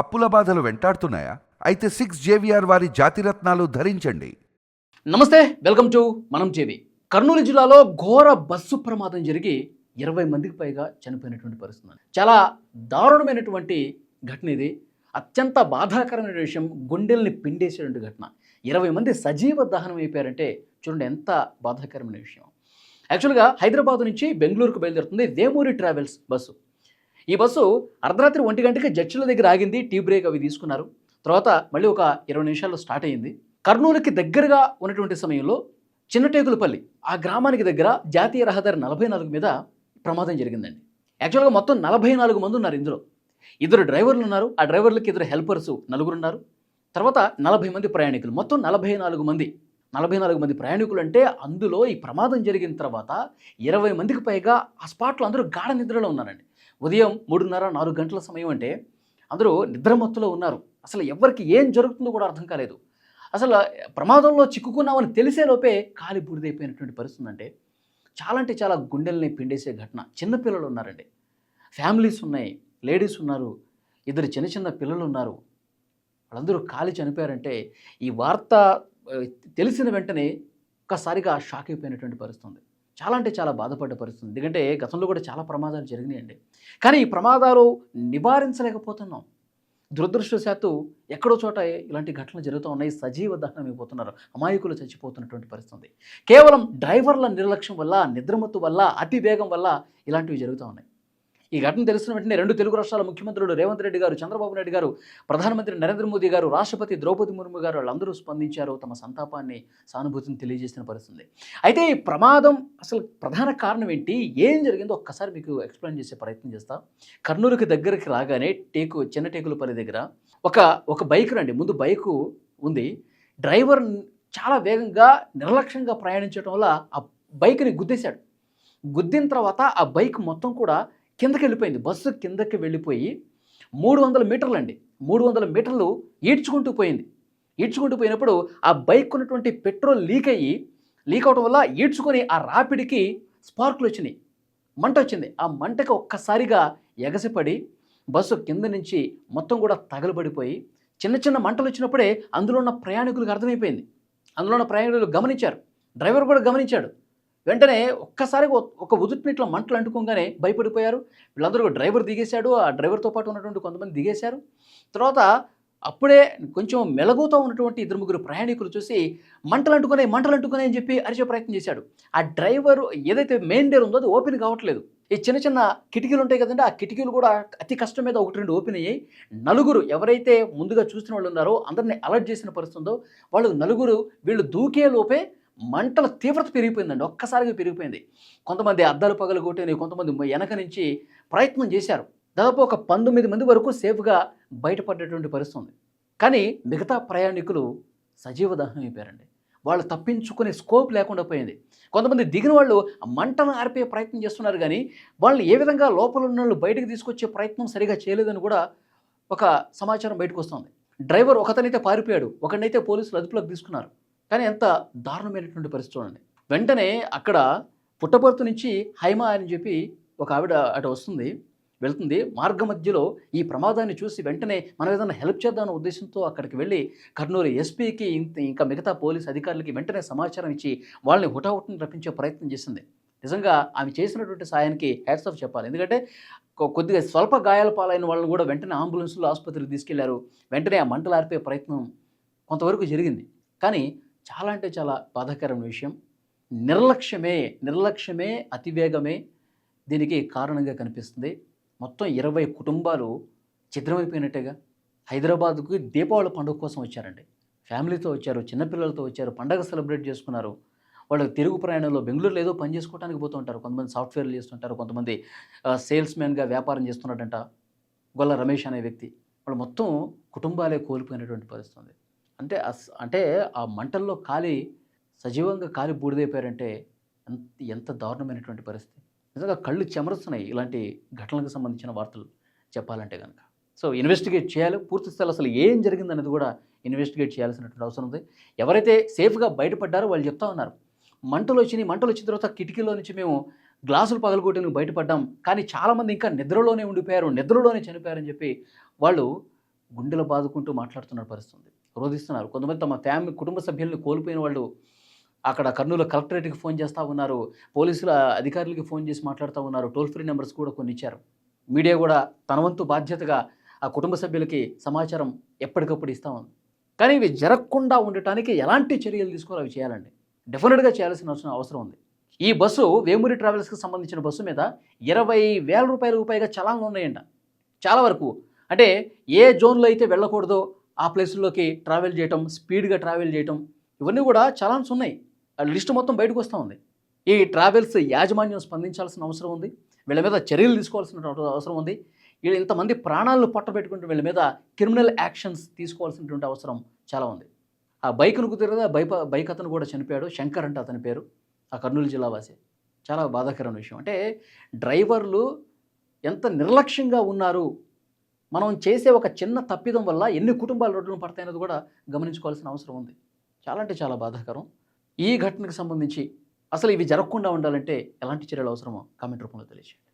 అప్పుల బాధలు వెంటాడుతున్నాయా? అయితే సిక్స్ జేవిఆర్ వారి జాతిరత్నాలు ధరించండి. నమస్తే వెల్కమ్ టు మనం చేవి కర్నూలు జిల్లాలో ఘోర బస్సు ప్రమాదం జరిగి ఇరవై మందికి పైగా చనిపోయినటువంటి పరిస్థితి చాలా దారుణమైనటువంటి ఘటన ఇది. అత్యంత బాధాకరమైన విషయం గుండెల్ని పిండేసేటువంటి ఘటన. ఇరవై మంది సజీవ దహనం అయిపోయారంటే చూడండి ఎంత బాధాకరమైన విషయం. యాక్చువల్గా హైదరాబాద్ నుంచి బెంగళూరుకు బయలుదేరుతుంది వేమూరి ట్రావెల్స్ బస్సు. ఈ బస్సు అర్ధరాత్రి ఒంటి గంటకి జడ్జిల దగ్గర ఆగింది టీ బ్రేక్ అవి తీసుకున్నారు. తర్వాత మళ్ళీ ఒక ఇరవై నిమిషాల్లో స్టార్ట్ అయ్యింది. కర్నూలుకి దగ్గరగా ఉన్నటువంటి సమయంలో చిన్నటేకులపల్లి ఆ గ్రామానికి దగ్గర జాతీయ రహదారి నలభై నాలుగు మీద ప్రమాదం జరిగిందండి. యాక్చువల్గా మొత్తం నలభై నాలుగు మంది ఉన్నారు ఇందులో. ఇద్దరు డ్రైవర్లు ఉన్నారు. ఆ డ్రైవర్లకి ఇద్దరు హెల్పర్స్ నలుగురు ఉన్నారు. తర్వాత నలభై మంది ప్రయాణికులు. మొత్తం నలభై నాలుగు మంది. నలభై నాలుగు మంది ప్రయాణికులు అంటే అందులో ఈ ప్రమాదం జరిగిన తర్వాత ఇరవై మందికి పైగా ఆ స్పాట్లో అందరూ గాఢ నిద్రలో ఉన్నారండి. ఉదయం మూడున్నర నాలుగు గంటల సమయం అంటే అందరూ నిద్రమత్తులో ఉన్నారు. అసలు ఎవరికి ఏం జరుగుతుందో కూడా అర్థం కాలేదు. అసలు ప్రమాదంలో చిక్కుకున్నామని తెలిసేలోపే కాలి బూడిదైపోయినటువంటి పరిస్థితి అంటే చాలా అంటే చాలా గుండెల్ని పిండేసే ఘటన. చిన్నపిల్లలు ఉన్నారండి. ఫ్యామిలీస్ ఉన్నాయి. లేడీస్ ఉన్నారు. ఇద్దరు చిన్న చిన్న పిల్లలు ఉన్నారు. వాళ్ళందరూ కాలి చనిపోయారంటే ఈ వార్త తెలిసిన వెంటనే ఒక్కసారిగా షాక్ అయిపోయినటువంటి పరిస్థితి ఉంది. చాలా అంటే చాలా బాధపడ్డ పరిస్థితి. ఎందుకంటే గతంలో కూడా చాలా ప్రమాదాలు జరిగినాయండి. కానీ ఈ ప్రమాదాలు నివారించలేకపోతున్నాం. దురదృష్టవశాత్తు ఎక్కడో చోట ఇలాంటి ఘటనలు జరుగుతూ ఉన్నాయి. సజీవ దహనం అయిపోతున్నారు అమాయకులు చచ్చిపోతున్నటువంటి పరిస్థితి కేవలం డ్రైవర్ల నిర్లక్ష్యం వల్ల నిద్రమత్తు వల్ల అతి వేగం వల్ల ఇలాంటివి జరుగుతూ ఉన్నాయి. ఈ ఘటన తెలిసిన వెంటనే రెండు తెలుగు రాష్ట్రాల ముఖ్యమంత్రులు రేవంత్ రెడ్డి గారు చంద్రబాబు నాయుడు గారు ప్రధానమంత్రి నరేంద్ర మోదీ గారు రాష్ట్రపతి ద్రౌపది ముర్ము గారు వాళ్ళందరూ స్పందించారు తమ సంతాపాన్ని సానుభూతిని తెలియజేసిన పరిస్థితుంది. అయితే ఈ ప్రమాదం అసలు ప్రధాన కారణం ఏంటి? ఏం జరిగిందో ఒక్కసారి మీకు ఎక్స్ప్లెయిన్ చేసే ప్రయత్నం చేస్తా. కర్నూలుకి దగ్గరికి రాగానే టేకు చిన్న టేకులపల్లి దగ్గర ఒక ఒక బైక్ రండి. ముందు బైకు ఉంది. డ్రైవర్ చాలా వేగంగా నిర్లక్ష్యంగా ప్రయాణించడం వల్ల ఆ బైక్ని గుద్దేశాడు. గుద్దిన తర్వాత ఆ బైక్ మొత్తం కూడా కిందకి వెళ్ళిపోయింది బస్సు కిందకి వెళ్ళిపోయి మూడు వందల మీటర్లు అండి మూడు వందల మీటర్లు ఈడ్చుకుంటూ పోయింది. ఈడ్చుకుంటూ పోయినప్పుడు ఆ బైక్ ఉన్నటువంటి పెట్రోల్ లీక్ అయ్యి లీక్ అవడం వల్ల ఈడ్చుకొని ఆ రాపిడికి స్పార్కులు వచ్చినాయి మంట వచ్చింది ఆ మంటకి ఒక్కసారిగా ఎగసిపడి బస్సు కింద నుంచి మొత్తం కూడా తగలబడిపోయి చిన్న చిన్న మంటలు వచ్చినప్పుడే అందులో ఉన్న ప్రయాణికులకు అర్థమైపోయింది. అందులో ఉన్న ప్రయాణికులు గమనించారు. డ్రైవర్ కూడా గమనించాడు. వెంటనే ఒక్కసారిగా ఒక ఉదుటినిట్లో మంటలు అంటుకోగానే భయపడిపోయారు. వీళ్ళందరూ డ్రైవర్ దిగేశాడు. ఆ డ్రైవర్తో పాటు ఉన్నటువంటి కొంతమంది దిగేశారు. తర్వాత అప్పుడే కొంచెం మెలగుతో ఉన్నటువంటి ఇద్దరు ముగ్గురు ప్రయాణికులు చూసి మంటలు అంటుకునే మంటలు అంటుకునే అని చెప్పి అరిచే ప్రయత్నం చేశాడు. ఆ డ్రైవర్ ఏదైతే మెయిన్ డోర్ ఉందో అది ఓపెన్ కావట్లేదు. ఈ చిన్న చిన్న కిటికీలు ఉంటాయి కదండి ఆ కిటికీలు కూడా అతి కష్టం మీద ఒకటి రెండు ఓపెన్ అయ్యాయి. నలుగురు ఎవరైతే ముందుగా చూసిన వాళ్ళు ఉన్నారో అందరిని అలర్ట్ చేసిన పరిస్థితుందో వాళ్ళు నలుగురు వీళ్ళు దూకే లోపే మంటల తీవ్రత పెరిగిపోయిందండి. ఒక్కసారిగా పెరిగిపోయింది. కొంతమంది అద్దాలు పగలు కొట్టిన కొంతమంది వెనక నుంచి ప్రయత్నం చేశారు. దాదాపు ఒక పంతొమ్మిది మంది వరకు సేఫ్గా బయటపడేటువంటి పరిస్థితి ఉంది. కానీ మిగతా ప్రయాణికులు సజీవ దహనం అయిపోయారండి. వాళ్ళు తప్పించుకునే స్కోప్ లేకుండా పోయింది. కొంతమంది దిగిన వాళ్ళు మంటను ఆర్పే ప్రయత్నం చేస్తున్నారు కానీ వాళ్ళని ఏ విధంగా లోపల ఉన్న వాళ్ళు బయటకు తీసుకొచ్చే ప్రయత్నం సరిగా చేయలేదని కూడా ఒక సమాచారం బయటకు వస్తుంది. డ్రైవర్ ఒకతనైతే పారిపోయాడు. ఒకనైతే పోలీసులు అదుపులోకి తీసుకున్నారు. కానీ ఎంత దారుణమైనటువంటి పరిస్థితి చూడండి. వెంటనే అక్కడ పుట్టపర్తి నుంచి హైమా అని చెప్పి ఒక ఆవిడ అటు వస్తుంది వెళ్తుంది. మార్గ మధ్యలో ఈ ప్రమాదాన్ని చూసి వెంటనే మనం ఏదైనా హెల్ప్ చేద్దామన్న ఉద్దేశంతో అక్కడికి వెళ్ళి కర్నూలు ఎస్పీకి ఇంకా మిగతా పోలీస్ అధికారులకి వెంటనే సమాచారం ఇచ్చి వాళ్ళని హుటాహుటిని రప్పించే ప్రయత్నం చేసింది. నిజంగా ఆమె చేసినటువంటి సాయానికి హ్యాట్స్ ఆఫ్ చెప్పాలి. ఎందుకంటే కొద్దిగా స్వల్ప గాయాల పాలైన వాళ్ళని కూడా వెంటనే అంబులెన్స్లో ఆసుపత్రికి తీసుకెళ్ళారు. వెంటనే ఆ మంటలు ఆర్పే ప్రయత్నం కొంతవరకు జరిగింది. కానీ చాలా అంటే చాలా బాధాకరమైన విషయం. నిర్లక్ష్యమే నిర్లక్ష్యమే అతివేగమే దీనికి కారణంగా కనిపిస్తుంది. మొత్తం ఇరవై కుటుంబాలు ఛిద్రమైపోయినట్టుగా. హైదరాబాద్కు దీపావళి పండుగ కోసం వచ్చారండి. ఫ్యామిలీతో వచ్చారు చిన్నపిల్లలతో వచ్చారు పండగ సెలబ్రేట్ చేసుకున్నారు. వాళ్ళు తిరుగు ప్రయాణంలో బెంగళూరులో ఏదో పని చేసుకోవడానికి పోతూ ఉంటారు. కొంతమంది సాఫ్ట్వేర్లు చేస్తుంటారు కొంతమంది సేల్స్ మ్యాన్గా వ్యాపారం చేస్తున్నాడంట గొల్ల రమేష్ అనే వ్యక్తి. వాళ్ళు మొత్తం కుటుంబాలే కోల్పోయినటువంటి పరిస్థితి అంటే అంటే ఆ మంటల్లో కాలి సజీవంగా కాలి బూడిదైపోయారంటే ఎంత ఎంత దారుణమైనటువంటి పరిస్థితి. నిజంగా కళ్ళు చెమరుస్తున్నాయి ఇలాంటి ఘటనలకు సంబంధించిన వార్తలు చెప్పాలంటే కనుక సో ఇన్వెస్టిగేట్ చేయాలి పూర్తి స్థాయిలో అసలు ఏం జరిగిందనేది కూడా ఇన్వెస్టిగేట్ చేయాల్సినటువంటి అవసరం ఉంది. ఎవరైతే సేఫ్గా బయటపడ్డారో వాళ్ళు చెప్తా ఉన్నారు. మంటలు వచ్చినాయి మంటలు వచ్చిన తర్వాత కిటికీలో నుంచి మేము గ్లాసులు పగలగొట్టి బయటపడ్డాం. కానీ చాలామంది ఇంకా నిద్రలోనే ఉండిపోయారు నిద్రలోనే చనిపోయారని చెప్పి వాళ్ళు గుండెలు బాదుకుంటూ మాట్లాడుతున్న పరిస్థితుంది. రోధిస్తున్నారు. కొంతమంది తమ ఫ్యామిలీ కుటుంబ సభ్యులను కోల్పోయిన వాళ్ళు అక్కడ కర్నూలు కలెక్టరేట్కి ఫోన్ చేస్తూ ఉన్నారు. పోలీసుల అధికారులకి ఫోన్ చేసి మాట్లాడుతూ ఉన్నారు. టోల్ ఫ్రీ నెంబర్స్ కూడా కొన్ని ఇచ్చారు. మీడియా కూడా తన వంతు బాధ్యతగా ఆ కుటుంబ సభ్యులకి సమాచారం ఎప్పటికప్పుడు ఇస్తూ ఉంది. కానీ ఇవి జరగకుండా ఉండటానికి ఎలాంటి చర్యలు తీసుకోవాలి? అవి చేయాలండి. డెఫినెట్గా చేయాల్సిన అవసరం అవసరం ఉంది. ఈ బస్సు వేమూరి ట్రావెల్స్కి సంబంధించిన బస్సు మీద ఇరవై వేల రూపాయల పైగా చలాన్లు ఉన్నాయంట. చాలా వరకు అంటే ఏ జోన్లో అయితే వెళ్ళకూడదో ఆ ప్లేసుల్లోకి ట్రావెల్ చేయటం స్పీడ్గా ట్రావెల్ చేయటం ఇవన్నీ కూడా చలాన్స్ ఉన్నాయి. ఆ లిస్ట్ మొత్తం బయటకు వస్తూ ఉంది. ఈ ట్రావెల్స్ యాజమాన్యం స్పందించాల్సిన అవసరం ఉంది. వీళ్ళ మీద చర్యలు తీసుకోవాల్సిన అవసరం ఉంది. వీళ్ళు ఇంతమంది ప్రాణాలను పట్టబెట్టుకుంటూ వీళ్ళ మీద క్రిమినల్ యాక్షన్స్ తీసుకోవాల్సినటువంటి అవసరం చాలా ఉంది. ఆ బైక్ను కుదిరదా బైక్ బైక్ అతను కూడా చనిపోయాడు. శంకర్ అంటే అతని పేరు. ఆ కర్నూలు జిల్లావాసి చాలా బాధాకరమైన విషయం. అంటే డ్రైవర్లు ఎంత నిర్లక్ష్యంగా ఉన్నారు మనం చేసే ఒక చిన్న తప్పిదం వల్ల ఎన్ని కుటుంబాలు రోడ్లను పడతాయనేది కూడా గమనించుకోవాల్సిన అవసరం ఉంది. చాలా అంటే చాలా బాధాకరం. ఈ ఘటనకు సంబంధించి అసలు ఇవి జరగకుండా ఉండాలంటే ఎలాంటి చర్యలు అవసరమో కామెంట్ రూపంలో తెలియజేయండి.